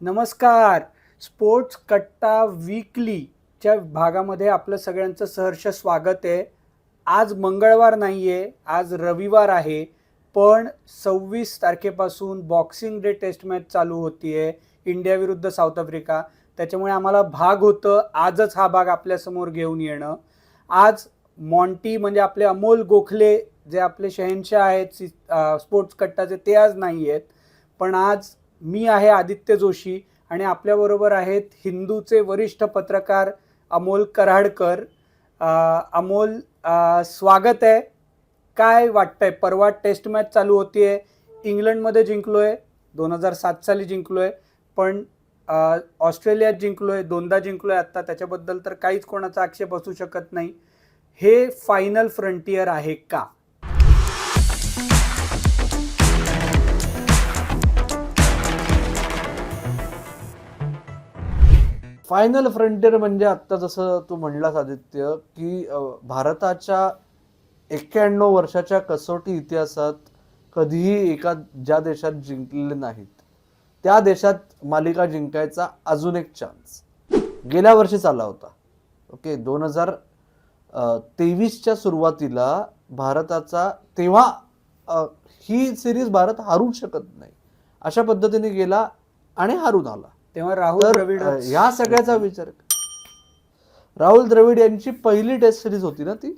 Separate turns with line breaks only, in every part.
नमस्कार. स्पोर्ट्स कट्टा वीकलीच्या भागामध्ये आपलं सगळ्यांचं सहर्ष स्वागत आहे. आज मंगळवार नाही आहे आज रविवार आहे पण सव्वीस तारखेपासून बॉक्सिंग डे टेस्ट मॅच चालू होती आहे इंडिया विरुद्ध साऊथ आफ्रिका. त्याच्यामुळे आम्हाला भाग होतं आजच हा भाग आपल्यासमोर घेऊन येणं. आज मॉन्टी म्हणजे आपले अमोल गोखले जे आपले शहनशाह आहेत स्पोर्ट्स कट्टाचे ते आज नाही आहेत पण आज मी आहे आदित्य जोशी आणि आपल्याबरोबर आहेत हिंदूचे वरिष्ठ पत्रकार अमोल कराडकर. अमोल स्वागत आहे. काय वाटतंय? परवा टेस्ट मॅच चालू होतीये. इंग्लंडमध्ये जिंकलोय. दोन हजार सात साली जिंकलोय. पण ऑस्ट्रेलियात ऑस्ट्रेलियात जिंकलोय. दोनदा जिंकलोय आत्ता. त्याच्याबद्दल तर काहीच कोणाचा आक्षेप असू शकत नाही. हे फायनल फ्रंटियर आहे का?
फायनल फ्रंटियर म्हणजे आत्ता जसं तू म्हणलास आदित्य की भारताच्या एक्क्याण्णव वर्षाच्या कसोटी इतिहासात कधीही एका ज्या देशात जिंकलेले नाहीत त्या देशात मालिका जिंकायचा अजून एक चान्स गेल्या वर्षीच आला होता. ओके दोन हजार तेवीसच्या सुरुवातीला भारताचा तेव्हा ही सिरीज भारत हारू शकत नाही. अशा पद्धतीने गेला आणि हारून आला
तेव्हा राहुल द्रविड
ह्या सगळ्याचा विचार. राहुल द्रविड यांची पहिली टेस्ट सिरीज होती ना ती?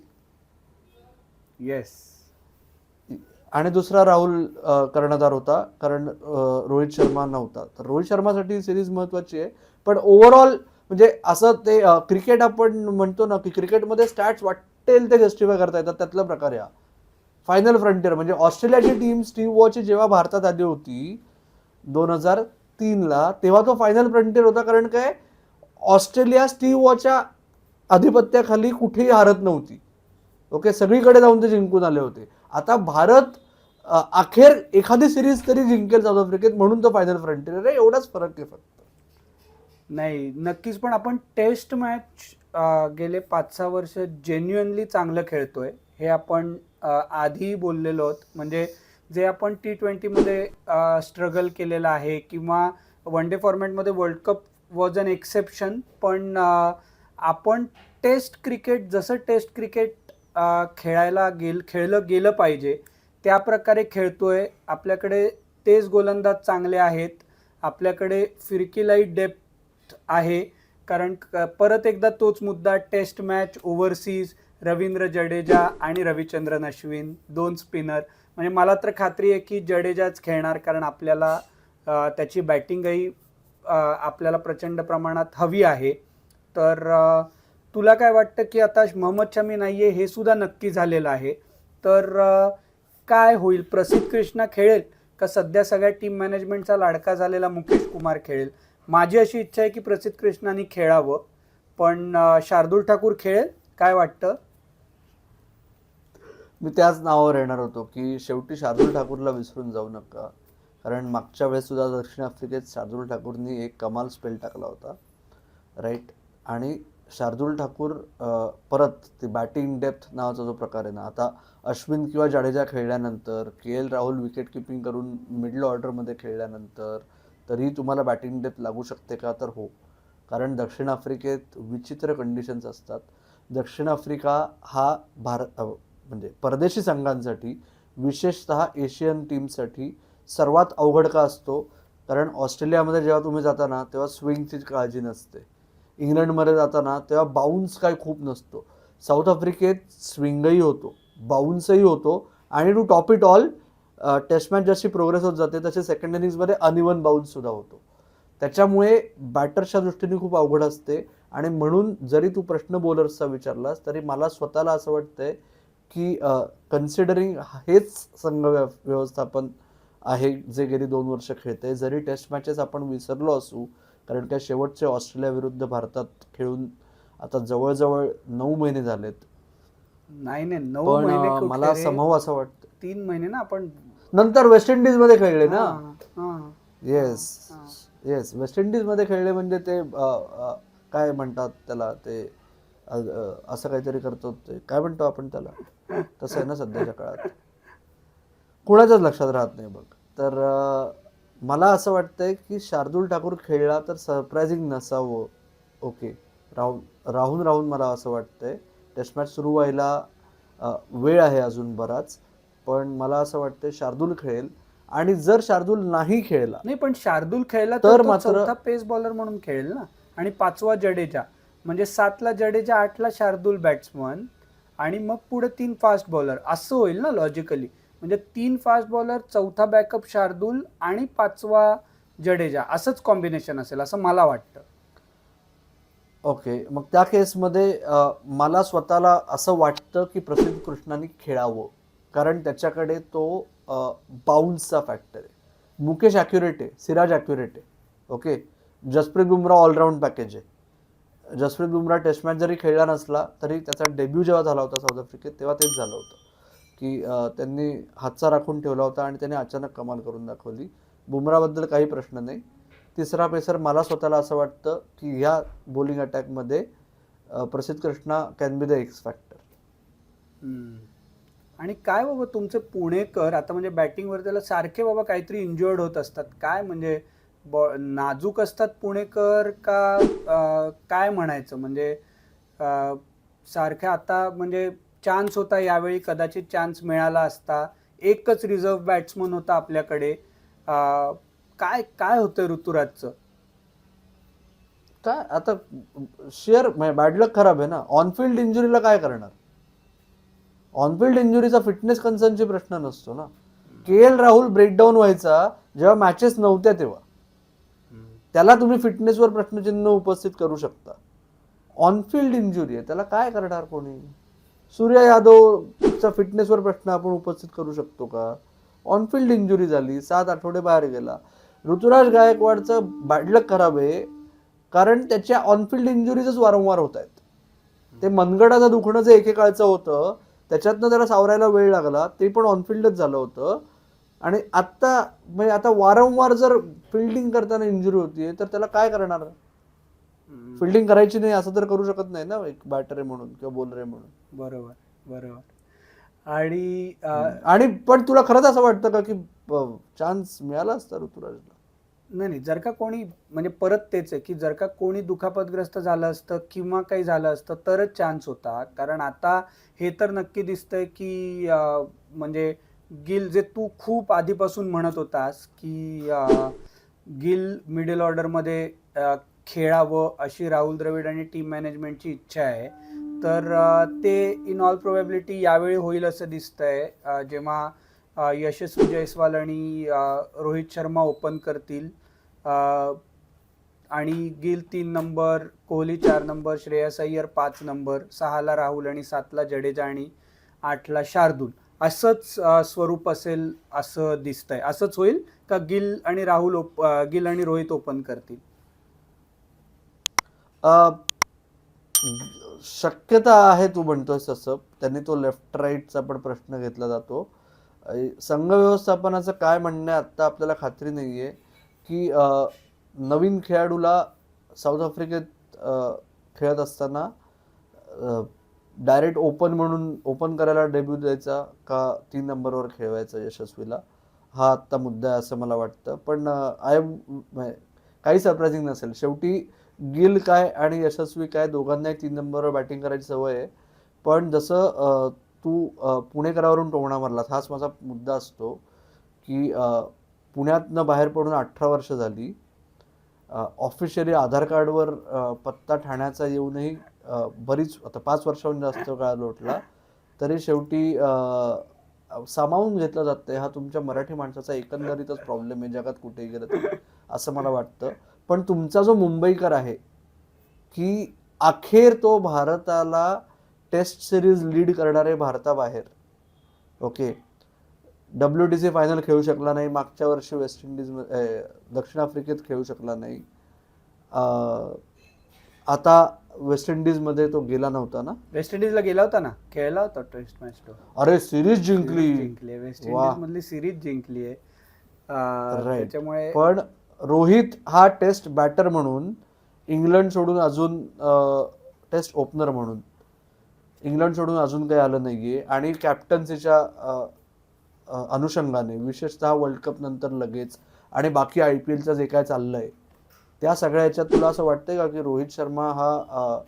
येस
आणि दुसरा राहुल कर्णधार होता कारण रोहित शर्मा नव्हता. तर रोहित शर्मासाठी सिरीज महत्वाची आहे. पण ओव्हरऑल म्हणजे असं ते क्रिकेट आपण म्हणतो ना की क्रिकेटमध्ये स्टॅट्स वाटेल ते जस्टिफाय करता येतात त्यातला प्रकार या. फायनल फ्रंटियर म्हणजे ऑस्ट्रेलियाची टीम स्टीव्ह वॉची जेव्हा भारतात आली होती दोन हजार तीनला तेव्हा तो फायनल फ्रंटियर होता कारण काय? ऑस्ट्रेलिया स्टीव वॉच्या आधिपत्याखाली कुठेही हारत नव्हती. ओके सगळीकडे जाऊन ते जिंकून आले होते. आता भारत अखेर एखादी सिरीज तरी जिंकेल साऊथ आफ्रिकेत म्हणून तो फायनल फ्रंटियर आहे. एवढाच फरक आहे फक्त.
नाही नक्कीच पण आपण टेस्ट मॅच गेले पाच सहा वर्ष जेन्युअनली चांगलं खेळतोय. हे आपण आधी बोललेलो आहोत. म्हणजे जे आपण टी ट्वेंटीमध्ये स्ट्रगल केलेलं आहे किंवा वन डे फॉर्मॅटमध्ये world cup was an exception पण आपण टेस्ट क्रिकेट जसं टेस्ट क्रिकेट खेळायला गेल खेळलं गेलं पाहिजे त्या प्रकारे खेळतोय. आपल्याकडे तेज गोलंदाज चांगले आहेत. आपल्याकडे फिरकीलाही डेप्थ आहे. कारण क- परत एकदा तोच मुद्दा test match overseas Ravindra Jadeja आणि रविचंद्रन अश्विन दोन स्पिनर म्हणजे मला तर खात्री आहे की जडेजाच खेळणार कारण आपल्याला त्याची बॅटिंगही आपल्याला प्रचंड प्रमाणात हवी आहे. तर तुला काय वाटतं की आता मोहम्मद शमी नाही आहे हे सुद्धा नक्की झालेलं आहे. तर काय होईल? प्रसिद्ध कृष्णा खेळेल का सध्या सगळ्या टीम मॅनेजमेंटचा लाडका झालेला मुकेश कुमार खेळेल? माझी अशी इच्छा आहे की प्रसिद्ध कृष्णाने खेळावं. पण शार्दूल ठाकूर खेळेल? काय वाटतं?
मी त्याच नावावर येणार होतो की शेवटी शार्दुल ठाकूरला विसरून जाऊ नका. कारण मागच्या वेळेससुद्धा दक्षिण आफ्रिकेत शार्दुल ठाकूरनी एक कमाल स्पेल टाकला होता. राईट आणि शार्दुल ठाकूर परत ती बॅटिंग डेप्थ नावाचा जो प्रकार आहे ना आता अश्विन किंवा जाडेजा खेळल्यानंतर K L Rahul wicket keeping करून मिडल ऑर्डरमध्ये खेळल्यानंतर तरीही तुम्हाला बॅटिंग डेप्थ लागू शकते का? तर हो. कारण दक्षिण आफ्रिकेत विचित्र कंडिशन्स असतात. दक्षिण आफ्रिका हा भारत म्हणजे परदेशी संघांसाठी विशेषतः एशियन टीमसाठी सर्वात अवघड का असतो? कारण ऑस्ट्रेलियामध्ये जेव्हा तुम्ही जाताना तेव्हा स्विंगची काळजी नसते. इंग्लंडमध्ये जाताना तेव्हा बाउन्स काय खूप नसतो. साऊथ आफ्रिकेत स्विंगही होतो बाउन्सही होतो आणि to top it all test match जशी प्रोग्रेस होत जाते तसे सेकंड इनिंग्समध्ये अनइवन बाउन्ससुद्धा होतो. त्याच्यामुळे बॅटर्सच्या दृष्टीने खूप अवघड असते आणि म्हणून जरी तू प्रश्न बॉलर्सचा विचारलास तरी मला स्वतःला असं वाटतंय की कन्सिडरिंग हेच संघ व्य- व्यवस्थापन आहे जे गेली दोन वर्ष खेळते जरी टेस्ट मॅचेस आपण विसरलो असू कारण त्या शेवटचे ऑस्ट्रेलिया विरुद्ध भारतात खेळून आता जवळजवळ नऊ महिने झालेत
नाही नाही नऊ महिने
मला? समव असं वाटतं
तीन महिने ना आपण
नंतर वेस्ट इंडिजमध्ये खेळले ना. येस. येस वेस्ट इंडिजमध्ये खेळले म्हणजे ते काय म्हणतात त्याला ते असं काहीतरी करतो ते काय म्हणतो आपण त्याला तसं आहे ना सध्याच्या काळात. कुणाच्याच लक्षात राहत नाही बघ. तर मला असं वाटतंय की शार्दूल ठाकूर खेळला तर सरप्रायझिंग नसावं. ओके राहून राहून राहून मला असं वाटतंय. टेस्ट मॅच सुरू व्हायला वेळ आहे अजून बराच. पण मला असं वाटतंय शार्दूल खेळेल. आणि जर शार्दूल नाही खेळला
नाही पण शार्दूल खेळला
तर मात्र-
पेस बॉलर म्हणून खेळेल ना. आणि पाचवा जडेजा. म्हणजे सातला जडेजा आठला शार्दूल बॅट्समन आणि मग पुढे तीन फास्ट बॉलर असं होईल ना लॉजिकली म्हणजे तीन फास्ट बॉलर चौथा बॅकअप शार्दूल आणि पाचवा जडेजा. असंच कॉम्बिनेशन असेल असं मला वाटतं.
ओके मग त्या केसमध्ये मला स्वतःला असं वाटतं की प्रसिद्ध कृष्णाने खेळावं. कारण त्याच्याकडे तो बाउन्सचा फॅक्टर आहे. मुकेश ॲक्युरेट आहे सिराज ॲक्युरेट आहे. Okay Jasprit Bumrah allround package आहे. जसप्रीत बुमराह टेस्ट मॅच जरी खेळला नसला तरी त्याचा डेब्यू जेव्हा झाला होता साऊथ आफ्रिकेत तेव्हा तेच झालं होतं. की त्यांनी हातचा राखून ठेवला होता आणि त्याने अचानक कमाल करून दाखवली. बुमराबद्दल काही प्रश्न नाही. तिसरा पेसर मला स्वतःला असं वाटतं की ह्या bowling अटॅकमध्ये Prasidh Krishna can be the X factor
आणि काय बाबा तुमचे पुणेकर आता म्हणजे बॅटिंगवर त्याला सारखे बाबा काहीतरी इंजुअर्ड होत असतात. काय म्हणजे ब नाजूक असतात पुणेकर का काय म्हणायचं? म्हणजे सारख्या आता म्हणजे चान्स होता यावेळी कदाचित चान्स मिळाला असता. एकच रिझर्व्ह बॅट्समन होता आपल्याकडे. काय काय होतं ऋतुराजचं?
काय? आता शेअर म्हणजे बॅडलक खराब आहे ना. ऑनफिल्ड इंजुरीला काय करणार? ऑनफिल्ड इंजुरीचा फिटनेस कन्सर्नचे प्रश्न नसतो ना. के एल राहुल ब्रेकडाऊन व्हायचा जेव्हा मॅचेस नव्हत्या तेव्हा. त्याला तुम्ही फिटनेसवर प्रश्नचिन्ह उपस्थित करू शकता. ऑनफिल्ड इंजुरी आहे. त्याला काय करणार कोणी? सूर्य यादवचा फिटनेसवर प्रश्न आपण उपस्थित करू शकतो का? ऑनफिल्ड इंजुरी झाली. सात आठवडे बाहेर गेला. ऋतुराज गायकवाडचं बॅडलक खराब आहे. कारण त्याच्या ऑनफिल्ड इंजुरीजच वारंवार होत आहेत. ते मनगडाचं दुखणं जे एकेकाळचं होतं त्याच्यातनं त्याला सावरायला वेळ लागला. ते पण ऑनफिल्डच झालं होतं. आणि आत्ता म्हणजे आता वारंवार जर फिल्डिंग करताना इंजुरी होतीये तर त्याला काय करणार? फिल्डिंग करायची नाही असं तर करू शकत नाही ना एक बॅटर म्हणून किंवा बॉलर म्हणून.
बरोबर बरोबर. आणि
आणि पण तुला खरंच असं वाटतं का की चान्स मिळाला असता ऋतुराजला?
नाही नाही जर का कोणी म्हणजे परत तेच आहे की जर का कोणी दुखापतग्रस्त झालं असतं किंवा काही झालं असतं तरच चान्स होता. कारण आता हे तर नक्की दिसतंय की म्हणजे गिल जे तू खूप आधीपासून म्हणत होतास की गिल मिडल ऑर्डरमध्ये खेळावं अशी राहुल द्रविड आणि टीम मॅनेजमेंटची इच्छा आहे. तर ते इन ऑल प्रोबॅबिलिटी यावेळी होईल असं दिसतंय. जेव्हा यशस्वी जयस्वाल आणि रोहित शर्मा ओपन करतील. आणि गिल तीन नंबर कोहली चार नंबर श्रेयस अय्यर पाच नंबर सहाला राहुल आणि सातला जडेजा आणि आठला शार्दूल. असंच स्वरूप असेल असं दिसतंय. असंच होईल का गिल आणि राहुल ओप गिल आणि रोहित ओपन करतील?
शक्यता आहे तू म्हणतोस तसं. त्यांनी तो लेफ्ट राईटचा पण प्रश्न घेतला जातो. संघ व्यवस्थापनाचं काय म्हणणं आहे आत्ता आपल्याला खात्री नाही आहे की नवीन खेळाडूला साऊथ आफ्रिकेत खेळत असताना डायरेक्ट ओपन म्हणून ओपन करायला डेब्यू द्यायचा का तीन नंबरवर खेळवायचा यशस्वीला? हा आत्ता मुद्दा आहे असं मला वाटतं. पण आय म्हणजे काही सरप्रायझिंग नसेल. शेवटी गिल काय आणि यशस्वी काय दोघांनाही तीन नंबरवर बॅटिंग करायची सवय आहे. पण जसं तू पुणेकरावरून टोमणा मारलास हाच माझा मुद्दा असतो की पुण्यातनं बाहेर पडून अठरा वर्ष झाली ऑफिशियली आधार कार्डवर पत्ता ठाण्याचा येऊनही बरीच आता पाच वर्षाहून जास्त काळ लोटला तरी शेवटी सामावून घेतलं आहे हा तुमच्या मराठी माणसाचा एकंदरीतच प्रॉब्लेम आहे जगात कुठेही गेलं तर असं मला वाटतं. पण तुमचा जो मुंबईकर आहे की अखेर तो भारताला टेस्ट सिरीज लीड करणारे भारताबाहेर okay W T C final खेळू शकला नाही मागच्या वर्षी वेस्ट इंडिज दक्षिण आफ्रिकेत खेळू शकला नाही. आता वेस्ट इंडिजमध्ये तो गेला नव्हता ना?
वेस्ट इंडिजला गेला होता ना? खेळला होता टेस्ट मॅच तो.
अरे सिरीज जिंकली.
जिंकली. वेस्ट. इंडिज मधली सिरीज जिंकली आहे. त्याच्यामुळे
पण रोहित हा टेस्ट बॅटर म्हणून इंग्लंड सोडून अजून टेस्ट ओपनर म्हणून. इंग्लंड सोडून अजून काही आलं नाहीये. आणि कॅप्टन्सीच्या अनुषंगाने विशेषतः वर्ल्ड कप नंतर लगेच. आणि बाकी आय पी एलचं जे काय चाललंय त्या सगळ्या याच्यात तुला असं वाटतंय का की रोहित शर्मा हा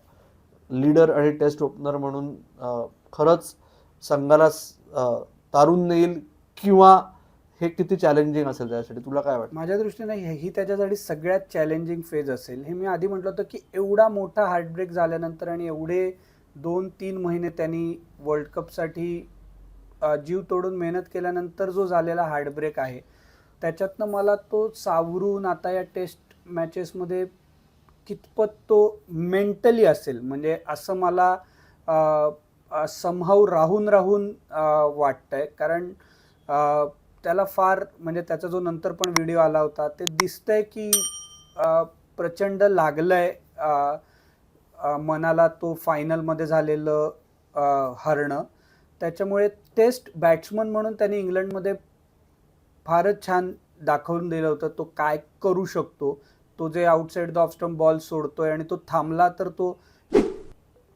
लीडर आणि टेस्ट ओपनर म्हणून खरंच संघाला तारून नेईल किंवा हे किती चॅलेंजिंग असेल त्यासाठी तुला काय वाटतं?
माझ्या दृष्टीने हे- ही त्याच्यासाठी सगळ्यात चॅलेंजिंग फेज असेल. हे मी आधी म्हटलं होतं की एवढा मोठा हार्टब्रेक झाल्यानंतर आणि एवढे दोन तीन महिने त्यांनी वर्ल्ड कपसाठी जीव तोडून मेहनत केल्यानंतर जो झालेला हार्टब्रेक आहे त्याच्यातनं मला तो सावरून आता या टेस्ट मॅचेसमध्ये कितपत तो मेंटली असेल? म्हणजे असं मला समहाऊ राहून राहून वाटतंय. कारण त्याला फार म्हणजे त्याचा जो नंतर पण व्हिडिओ आला होता ते दिसतंय की प्रचंड लागलंय. आहे मनाला तो फायनलमध्ये झालेलं हरणं. त्याच्यामुळे टेस्ट बॅट्समन म्हणून त्यांनी इंग्लंडमध्ये फारच छान दाखवून दिलं होतं. तो काय करू शकतो? तो जे आउटसाईड द ऑफ बॉल सोडतोय आणि तो थांबला तर तो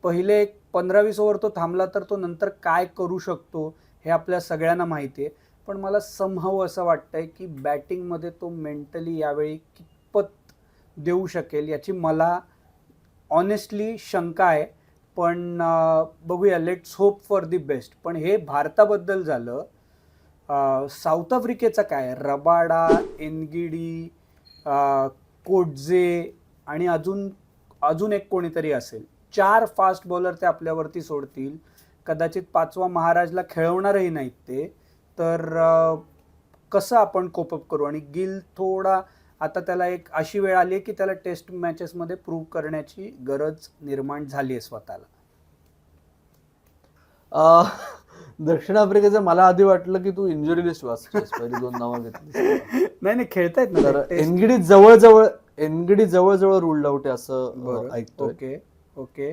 पहिले एक पंधरा वीस ओव्हर तो थांबला तर तो नंतर काय करू शकतो हे आपल्या सगळ्यांना माहिती आहे. पण मला समहव असं वाटतंय की बॅटिंगमध्ये तो मेंटली यावेळी कितपत देऊ शकेल याची मला ऑनेस्टली शंका आहे. पण बघूया. Let's hope for the best पण हे भारताबद्दल झालं. साऊथ आफ्रिकेचं काय? रबाडा एनगिडी कोटजे आणि अजून अजून एक कोणीतरी असेल. चार फास्ट बॉलर ते आपल्यावरती सोडतील. कदाचित पाचवा महाराजला खेळवणारही नाहीत ते. तर कसं आपण कोपअप करू? आणि गिल थोडा आता त्याला एक अशी वेळ आली आहे की त्याला टेस्ट मॅचेसमध्ये प्रूव्ह करण्याची गरज निर्माण झाली आहे स्वतःला.
दक्षिण आफ्रिकेचं मला आधी वाटलं की तू इंजुरी लिस्ट वाचतोस. पहिली दोन नावं घेतली
नाही नाही खेळतायत ना
तर. एनगिडी जवळजवळ एनगिडी जवळजवळ रुल्ड आउट आहे असं ऐकतोय.
Okay okay.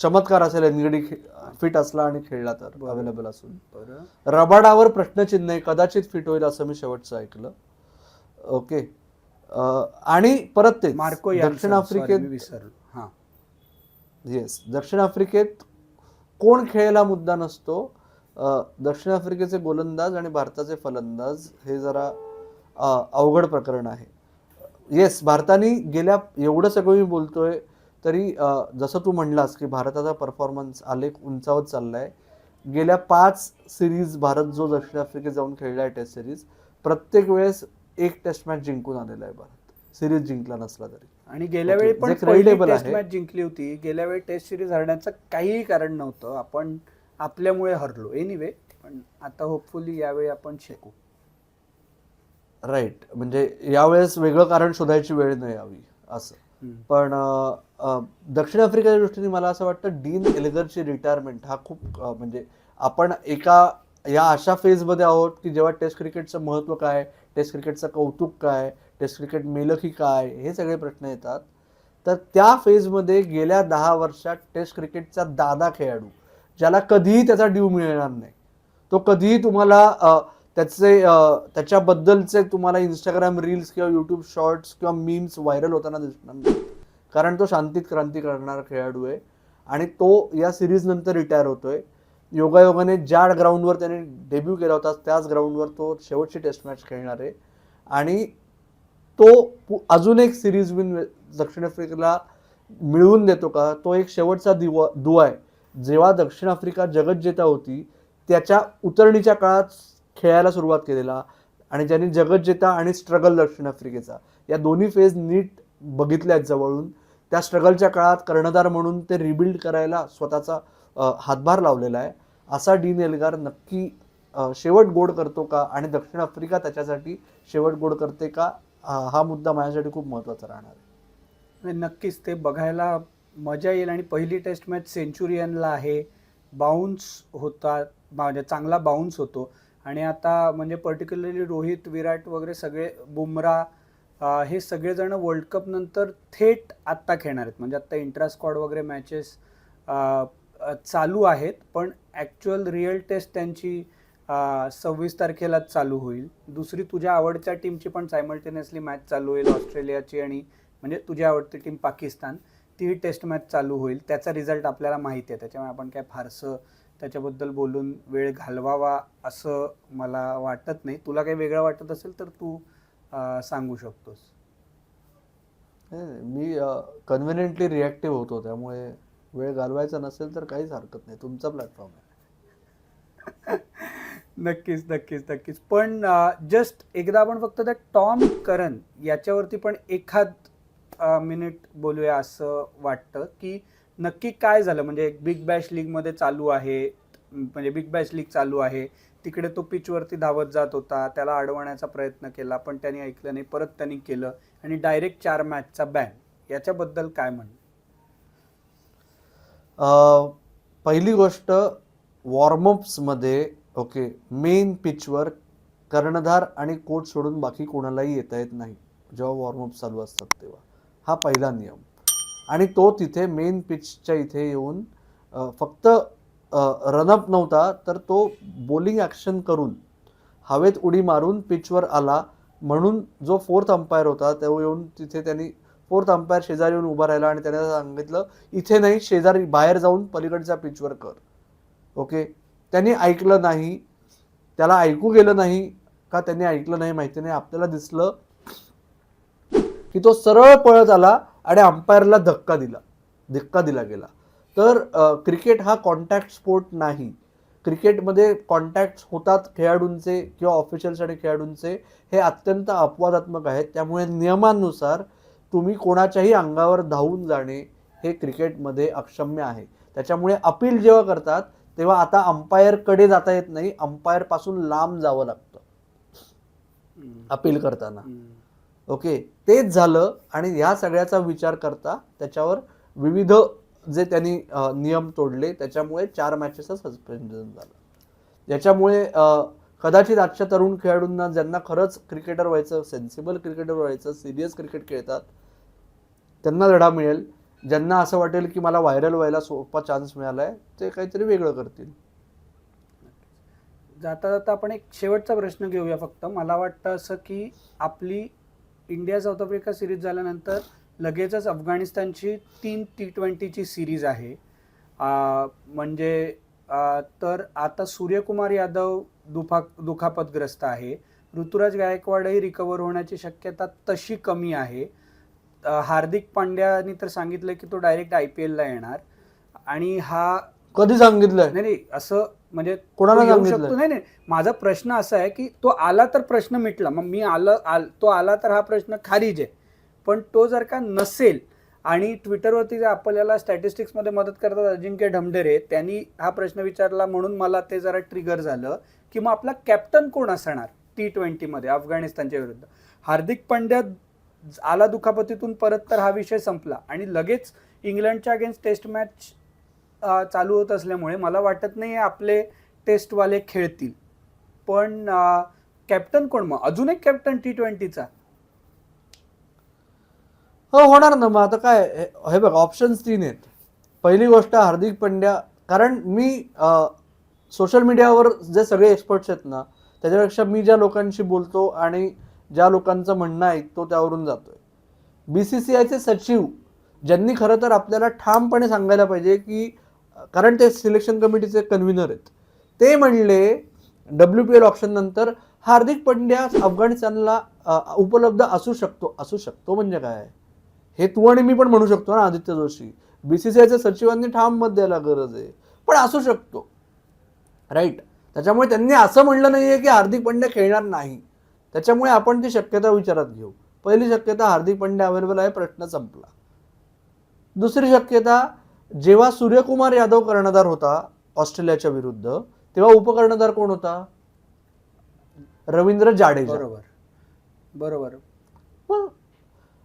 चमत्कार असेल एनगिडी फिट असला आणि खेळला तर. अवेलेबल असून. रबाडावर प्रश्नचिन्ह आहे कदाचित फिट होईल असं मी शेवटचं ऐकलं. ओके. आणि परत ते
मार्को
दक्षिण आफ्रिकेत
विसरलो. हा.
येस दक्षिण आफ्रिकेत कोण खेळायला मुद्दा नसतो? दक्षिण आफ्रिकेचे गोलंदाज आणि भारताचे फलंदाज हे जरा अवघड प्रकरण आहे. येस भारताने गेल्या एवढं सगळं मी बोलतोय तरी जसं तू म्हणलास की भारताचा परफॉर्मन्स आलेख उंचावत चाललाय. गेल्या पाच सिरीज भारत जो दक्षिण आफ्रिकेत जाऊन खेळला आहे टेस्ट सिरीज प्रत्येक वेळेस एक टेस्ट मॅच जिंकून आलेला आहे भारत. सिरीज जिंकला नसला तरी.
आणि गेल्या वेळी पण टेस्ट
आहे.
मॅच जिंकली होती. गेल्या वेळी टेस्ट सिरीज हरण्याचं काहीही कारण नव्हतं. आपण आपल्यामुळे हरलो. एनिवे पण आता होपफुली यावेळी आपण शिकू.
राईट म्हणजे यावेळेस वेगळं कारण शोधायची वेळ नाही यावी असं. पण दक्षिण आफ्रिकेच्या दृष्टीने मला असं वाटतं डीन एल्गरची रिटायरमेंट हा खूप म्हणजे आपण एका या अशा फेजमध्ये आहोत की जेव्हा टेस्ट क्रिकेटचं महत्त्व काय टेस्ट क्रिकेटचं कौतुक काय टेस्ट क्रिकेट मेलं की काय हे सगळे प्रश्न येतात. तर त्या फेजमध्ये गेल्या दहा वर्षात टेस्ट क्रिकेटचा दादा खेळाडू ज्याला कधीही त्याचा ड्यू मिळणार नाही. तो कधीही तुम्हाला त्याचे त्याच्याबद्दलचे तुम्हाला इंस्टाग्राम रील्स किंवा यूट्यूब शॉर्ट्स किंवा मीम्स व्हायरल होताना दिसणार नाही. कारण तो शांतीत क्रांती करणारा खेळाडू आहे आणि तो या सिरीजनंतर रिटायर रिटायर होतोय. योगायोगाने ज्या ग्राउंडवर त्याने डेब्यू केला होता त्याच ग्राउंडवर तो शेवटची टेस्ट मॅच खेळणार. आहे आणि तो पु- अजून एक सिरीज विन दक्षिण आफ्रिकेला मिळवून देतो का? तो एक शेवटचा दिवा दुवा आहे. जेव्हा दक्षिण आफ्रिका जगज्जेता होती त्याच्या उतरणीच्या काळात खेळायला सुरुवात केलेला आणि ज्यांनी जगज्जेता आणि स्ट्रगल दक्षिण आफ्रिकेचा. या दोन्ही फेज नीट बघितल्यात जवळून. त्या स्ट्रगलच्या काळात कर्णधार म्हणून ते रिबिल्ड करायला स्वतःचा हातभार लावलेला आहे. असा डीन एल्गार नक्की शेवट गोड करतो का आणि दक्षिण आफ्रिका त्याच्यासाठी शेवट गोड करते का? हा मुद्दा माझ्यासाठी खूप महत्त्वाचा राहणार आहे.
नाही, नक्कीच ते बघायला मजा येईल आणि पहिली टेस्ट मॅच सेंचुरियनला आहे. बाउन्स होता म्हणजे चांगला बाउन्स होतो. आणि आता म्हणजे पर्टिक्युलरली रोहित विराट वगैरे सगळे बुमरा हे सगळेजण वर्ल्ड कप नंतर थेट आत्ता खेळणार आहेत. म्हणजे आत्ता इंट्रास्कॉड वगैरे मॅचेस चालू आहेत. पण ॲक्च्युअल रिअल टेस्ट त्यांची सव्वीस तारखेलाच चालू होईल. दुसरी तुझ्या आवडत्या टीमची पण सायमल्टेनियसली मॅच चालू होईल ऑस्ट्रेलियाची आणि म्हणजे तुझी आवडती टीम पाकिस्तान. तीही टेस्ट मॅच चालू होईल. त्याचा रिझल्ट आपल्याला माहिती आहे. त्याच्यामुळे आपण काय फारसं त्याच्याबद्दल बोलून वेळ घालवावा असं मला वाटत नाही. तुला काही वेगळं वाटत असेल तर तू सांगू शकतोस.
मी कन्व्हिनियंटली रिॲक्टिव्ह होतो. त्यामुळे वेळ घालवायचा नसेल तर काहीच हरकत नाही. तुमचा प्लॅटफॉर्म आहे.
नक्कीच नक्कीच नक्कीच. पण जस्ट एकदा आपण फक्त त्या टॉम करन याच्यावरती पण एखाद मिनिट बोलूया असं वाटतं की नक्की काय झालं? म्हणजे बिग बॅश लीगमध्ये चालू आहे म्हणजे बिग बॅश लीग चालू आहे. तिकडे तो पिचवरती धावत जात होता. त्याला अडवण्याचा प्रयत्न केला पण त्यांनी ऐकलं नाही. परत त्यांनी केलं आणि डायरेक्ट चार मॅचचा बॅन याच्याबद्दल काय म्हण
पहिली गोष्ट वॉर्मअप्समध्ये ओके मेन पिचवर कर्णधार आणि कोच सोडून बाकी कोणालाही येता येत नाही. जेव्हा वॉर्मअप चालू असतात तेव्हा. हा पहिला नियम. आणि तो तिथे मेन पिचच्या इथे येऊन फक्त रनअप नव्हता तर तो बॉलिंग ॲक्शन करून हवेत उडी मारून पिचवर आला. म्हणून जो फोर्थ अंपायर होता तो येऊन तिथे त्यांनी फोर्थ अंपायर शेजारी येऊन उभा राहिला आणि त्याने सांगितलं इथे नाही शेजारी बाहेर जाऊन पलीकडच्या पिचवर कर. ओके त्यांनी ऐकलं नाही. त्याला ऐकू गेलं नाही. का त्यांनी ऐकलं नाही माहिती नाही. आपल्याला दिसलं की तो सरळ पळत आला. आणि अंपायरला धक्का दिला. धक्का दिला गेला. तर क्रिकेट हा कॉन्टॅक्ट स्पोर्ट नाही. क्रिकेटमध्ये कॉन्टॅक्ट होतात खेळाडूंचे किंवा ऑफिशियल्स आणि खेळाडूंचे. हे अत्यंत अपवादात्मक आहेत. त्यामुळे नियमानुसार तुम्ही कोणाच्याही अंगावर धावून जाणे हे क्रिकेटमध्ये अक्षम्य आहे. त्याच्यामुळे अपील जेव्हा करतात तेव्हा आता अंपायरकडे जाता येत नाही. अंपायरपासून लांब जावं लागतं. अपील करताना. ओके? तेच झालं आणि ह्या सगळ्याचा विचार करता त्याच्यावर विविध जे त्यांनी नियम तोडले त्याच्यामुळे चार मॅचेसचं सस्पेन्शन झालं. याच्यामुळे कदाचित आजच्या तरुण खेळाडूंना ज्यांना खरंच क्रिकेटर व्हायचं सेन्सिबल क्रिकेटर व्हायचं सिरियस क्रिकेट खेळतात त्यांना धडा मिळेल. ज्यांना असं वाटेल की मला व्हायरल व्हायला सोपा चान्स मिळाला आहे ते काहीतरी वेगळं करतील.
जाता जाता आपण एक शेवटचा प्रश्न घेऊया फक्त. मला वाटतं असं की आपली इंडिया साऊथ आफ्रिका सिरीज झाल्यानंतर लगेचच अफगाणिस्तानची तीन टी ट्वेंटीची सिरीज आहे. म्हणजे तर आता सूर्यकुमार यादव दुफा दुखापतग्रस्त आहे. ऋतुराज गायकवाडही रिकवर होण्याची शक्यता तशी कमी आहे. हार्दिक पांड्यानी तर सांगितलं की तो डायरेक्ट आय पी एलला येणार. आणि हा
कधी सांगितलंय?
नाही नाही असं म्हणजे
कोणाला
येऊ? शकतो. नाही नाही. माझा प्रश्न असा आहे की तो आला तर प्रश्न मिटला. मग मी आलं आल तो आला तर हा प्रश्न खारीज आहे. पण तो जर का नसेल आणि ट्विटरवरती जे आपल्याला स्टॅटिस्टिक्समध्ये मदत करतात अजिंक्य ढमढेरे त्यांनी हा प्रश्न विचारला म्हणून मला ते जरा ट्रिगर झालं की मग आपला कॅप्टन कोण असणार टी ट्वेंटीमध्ये अफगाणिस्तानच्या विरुद्ध? हार्दिक पांड्या आला दुखापतीतून परत तर हा विषय संपला. आणि लगेच इंग्लंडच्या अगेन्स्ट टेस्ट मॅच चालू होत असल्यामुळे मला वाटत नाही आपले टेस्टवाले खेळतील. पण कॅप्टन कोण मग? अजून एक कॅप्टन टी ट्वेंटीचा
हो होणार ना. मग आता काय हे- बघ ऑप्शन्स तीन आहेत. पहिली गोष्ट हार्दिक पंड्या. कारण मी सोशल मीडियावर जे सगळे एक्सपर्ट्स आहेत ना त्याच्यापेक्षा मी ज्या लोकांशी बोलतो आणि ज्या लोकांचं म्हणणं ऐकतो त्यावरून जातोय. बी सी सी आयचे सचिव ज्यांनी खरं तर आपल्याला ठामपणे सांगायला पाहिजे की कारण ते सिलेक्शन कमिटीचे कन्व्हिनर आहेत. ते म्हणले डब्ल्यू पी एल ऑप्शन नंतर हार्दिक पंड्या अफगाणिस्तानला उपलब्ध असू शकतो असू शकतो म्हणजे काय? हे तू आणि मी पण म्हणू शकतो ना आदित्य जोशी. बीसीसीआयच्या सचिवांनी ठाम मत द्यायला गरज आहे. पण असू शकतो. राईट त्याच्यामुळे त्यांनी असं म्हणलं नाहीये की हार्दिक पंड्या खेळणार नाही. त्याच्यामुळे आपण ती शक्यता विचारात घेऊ. पहिली शक्यता हार्दिक पंड्या अवेलेबल आहे प्रश्न संपला. दुसरी शक्यता जेव्हा सूर्यकुमार यादव कर्णधार होता ऑस्ट्रेलियाच्या विरुद्ध तेव्हा उपकर्णधार कोण होता? रवींद्र जाडेजा.
बरोबर. बरोबर.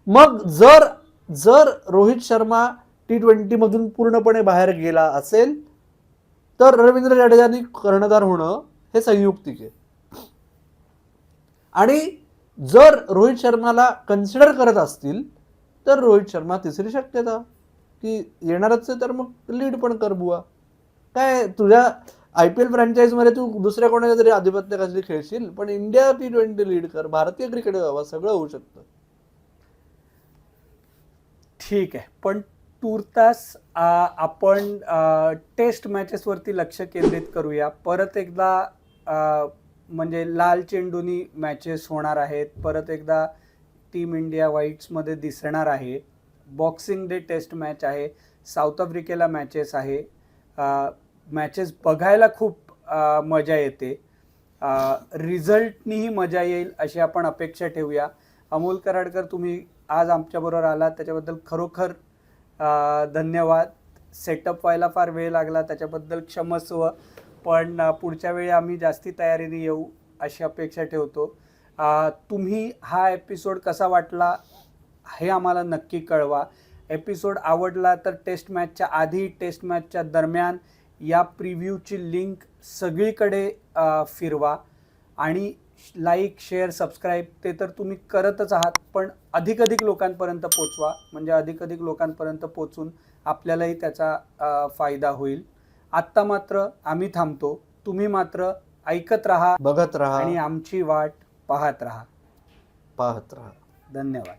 मग- जर जर रोहित शर्मा टी ट्वेंटी मधून पूर्णपणे बाहेर गेला असेल तर रवींद्र जाडेजानी कर्णधार होणं हे संयुक्तिक आहे. आणि जर रोहित शर्माला कन्सिडर करत असतील तर रोहित शर्मा तिसरी शक्यता. की येणारच आहे तर मग लीड पण कर बुवा. काय तुझ्या आय पी एल फ्रँचाईजमध्ये तू दुसऱ्या कोणाच्या तरी आधिपत्याखाली खेळशील? पण इंडिया टी ट्वेंटी लीड कर. भारतीय क्रिकेट बाबा सगळं होऊ शकतं.
ठीक आहे. पण तूर्तास आपण टेस्ट मॅचेसवरती लक्ष केंद्रित करूया. परत एकदा म्हणजे लाल चेंडूनी मॅचेस होणार आहेत. परत एकदा टीम इंडिया व्हाईट्समध्ये दिसणार आहे बॉक्सिंग डे टेस्ट मॅच आहे साऊथ आफ्रिकेला मॅचेस आहे. मॅचेस बघायला खूप मजा येते. रिझल्टनीही मजा येईल अशी आपण अपेक्षा ठेवूया. अमोल कराडकर तुम्ही आज आमच्याबरोबर आलात त्याच्याबद्दल खरोखर धन्यवाद. सेटअप व्हायला फार वेळ लागला त्याच्याबद्दल क्षमस्व पण पुढच्या वेळी आम्ही जास्ती तयारीने येऊ अशी अपेक्षा ठेवतो. तुम्ही हा एपिसोड कसा वाटला? हे आम्हाला नक्की कळवा. एपिसोड आवडला तर टेस्ट मॅचच्या आधी टेस्ट मॅचच्या दरम्यान या प्रिव्ह्यूची लिंक सगळीकडे फिरवा. आणि लाईक शेअर सबस्क्राईब ते तर तुम्ही करतच आहात पण अधिकाधिक लोकांपर्यंत पोचवा. म्हणजे अधिकाधिक लोकांपर्यंत पोचून आपल्यालाही त्याचा फायदा होईल. आत्ता मात्र आम्ही थांबतो. तुम्ही मात्र ऐकत राहा
बघत
आणि
राहा
आमची वाट पाहत राहा.
पाहत राहा.
धन्यवाद.